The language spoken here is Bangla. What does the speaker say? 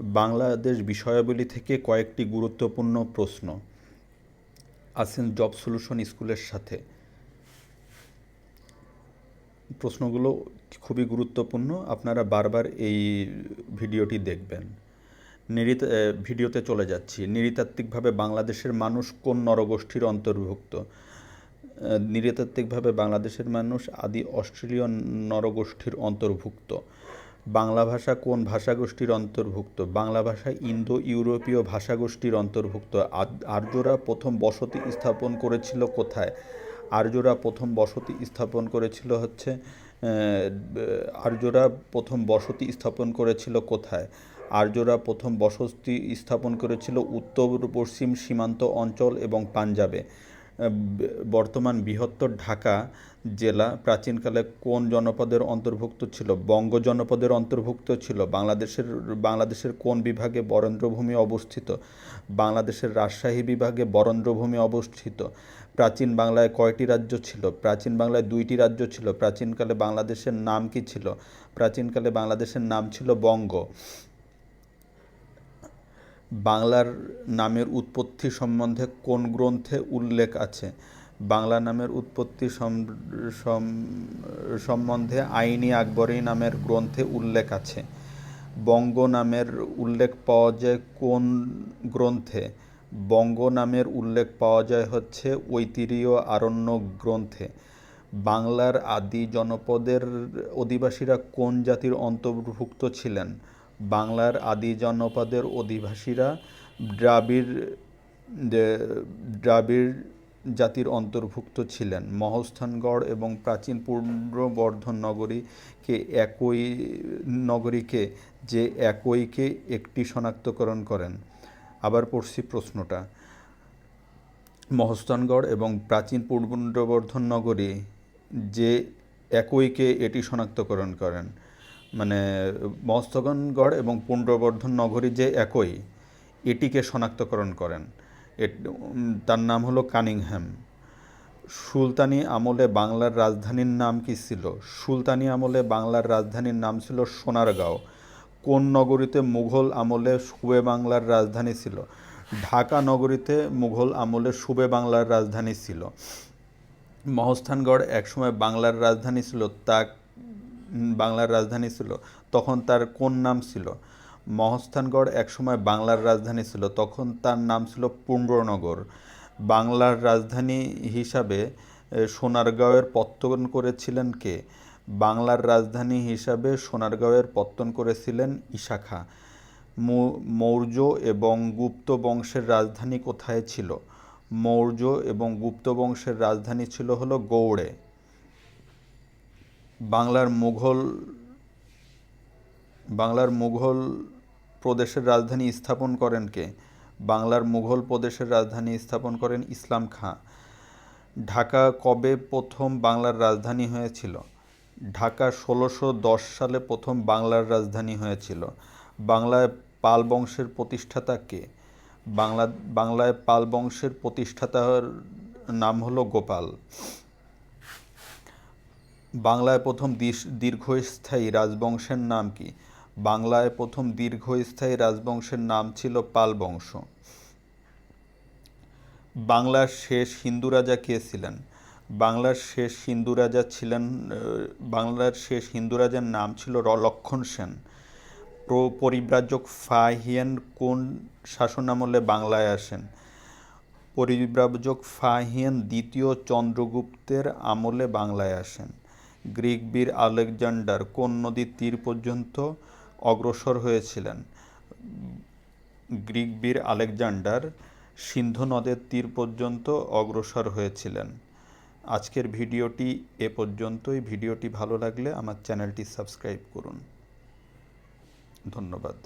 বাংলাদেশ বিষয়াবলী থেকে কয়েকটি গুরুত্বপূর্ণ প্রশ্ন। আছেন জব সলিউশন স্কুলের সাথে। প্রশ্নগুলো খুবই গুরুত্বপূর্ণ আপনারা বারবার এই ভিডিওটি দেখবেন। নিরিত ভিডিওতে চলে যাচ্ছি। নৃতাত্ত্বিকভাবে বাংলাদেশের মানুষ কোন নরগোষ্ঠীর অন্তর্ভুক্ত? আহ, নৃতাত্ত্বিকভাবে বাংলাদেশের মানুষ আদি অস্ট্রেলীয় নরগোষ্ঠীর অন্তর্ভুক্ত। বাংলা ভাষা কোন ভাষাগোষ্ঠীর অন্তর্ভুক্ত? বাংলা ভাষা ইন্দো ইউরোপীয় ভাষাগোষ্ঠীর অন্তর্ভুক্ত। আর্যরা প্রথম বসতি স্থাপন করেছিল কোথায়? আর্যরা প্রথম বসতি স্থাপন করেছিল হচ্ছে আর্যরা প্রথম বসতি স্থাপন করেছিল কোথায়? আর্যরা প্রথম বসতি স্থাপন করেছিল উত্তর পশ্চিম সীমান্ত অঞ্চল এবং পাঞ্জাবে। বর্তমান বৃহত্তর ঢাকা জেলা প্রাচীনকালে কোন জনপদের অন্তর্ভুক্ত ছিল? বঙ্গ জনপদের অন্তর্ভুক্ত ছিল। বাংলাদেশের বাংলাদেশের কোন বিভাগে বরেন্দ্রভূমি অবস্থিত? বাংলাদেশের রাজশাহী বিভাগে বরেন্দ্রভূমি অবস্থিত। প্রাচীন বাংলায় কয়টি রাজ্য ছিল? প্রাচীন বাংলায় দুইটি রাজ্য ছিল। প্রাচীনকালে বাংলাদেশের নাম কি ছিল? প্রাচীনকালে বাংলাদেশের নাম ছিল বঙ্গ। বাংলার নামের উৎপত্তি সম্বন্ধে কোন গ্রন্থে উল্লেখ আছে? বাংলা নামের উৎপত্তি সম- সম- সম্বন্ধে আইনি আকবরী নামের গ্রন্থে উল্লেখ আছে। বঙ্গ নামের উল্লেখ পাওয়া যায় কোন গ্রন্থে? বঙ্গ নামের উল্লেখ পাওয়া যায় হচ্ছে ঐতিহ্য আরণ্য গ্রন্থে। বাংলার আদি জনপদের অধিবাসীরা কোন জাতির অন্তর্ভুক্ত ছিলেন? বাংলার আদি জনপদের অধিবাসীরা দ্রাবিড় দ্রাবিড় জাতির অন্তর্ভুক্ত ছিলেন। মহস্থানগড় এবং প্রাচীন পূর্ববর্ধন নগরীকে একই, নগরীকে যে একইকে একটি শনাক্তকরণ করেন। আবার পড়ছি প্রশ্নটা। মহস্থানগড় এবং প্রাচীন পূর্ববর্ধন নগরী যে একইকে এটি শনাক্তকরণ করেন। মানে মহস্তগণগড় এবং পুণ্ডবর্ধন নগরী যে একই, এটিকে শনাক্তকরণ করেন। তার নাম হলো কানিংহ্যাম সুলতানি আমলে বাংলার রাজধানীর নাম কি ছিল? সুলতানি আমলে বাংলার রাজধানীর নাম ছিল সোনারগাঁও। কোন নগরীতে মুঘল আমলে সুবে বাংলার রাজধানী ছিল? ঢাকা নগরীতে মুঘল আমলে সুবে বাংলার রাজধানী ছিল। মহস্থানগড় একসময় বাংলার রাজধানী ছিল তা বাংলার রাজধানী ছিল, তখন তার কোন নাম ছিল? মহস্থানগড় একসময় বাংলার রাজধানী ছিল, তখন তার নাম ছিল পুণ্ড্রনগর বাংলার রাজধানী হিসাবে সোনারগাঁওয়ের পত্তন করেছিলেন কে? বাংলার রাজধানী হিসাবে সোনারগাঁওয়ের পত্তন করেছিলেন ইশাখা। মৌর্য এবং গুপ্ত বংশের রাজধানী কোথায় ছিল? মৌর্য এবং গুপ্ত বংশের রাজধানী ছিল হলো গৌড়ে। বাংলার মুঘল বাংলার মুঘল প্রদেশের রাজধানী স্থাপন করেন কে? বাংলার মুঘল প্রদেশের রাজধানী স্থাপন করেন ইসলাম খাঁ। ঢাকা কবে প্রথম বাংলার রাজধানী হয়েছিল? ঢাকা ষোলোশো দশ সালে প্রথম বাংলার রাজধানী হয়েছিল। বাংলায় পাল বংশের প্রতিষ্ঠাতা কে? বাংলা, বাংলায় পাল বংশের প্রতিষ্ঠাতার নাম হলো গোপাল। বাংলায় প্রথম দীর্ঘ- দীর্ঘস্থায়ী রাজবংশের নাম কি? বাংলায় প্রথম দীর্ঘস্থায়ী রাজবংশের নাম ছিল পাল বংশ। বাংলার শেষ হিন্দু রাজা কে ছিলেন? বাংলার শেষ হিন্দু রাজা ছিলেন বাংলার শেষ হিন্দু রাজার নাম ছিল র- লক্ষণ সেন। প্র- পরিব্রাজক ফাহিয়ান কোন শাসনামলে বাংলায় আসেন? পরিব্রাজক ফাহিয়ান দ্বিতীয় চন্দ্রগুপ্তের আমলে বাংলায় আসেন। গ্রিক বীর আলেকজান্ডার কোন নদীর তীর পর্যন্ত অগ্রসর হয়েছিলেন? গ্রিক বীর আলেকজান্ডার সিন্ধু নদের তীর পর্যন্ত অগ্রসর হয়েছিলেন। আজকের ভিডিওটি এ পর্যন্তই। ভিডিওটি ভালো লাগলে আমার চ্যানেলটি সাবস্ক্রাইব করুন। ধন্যবাদ।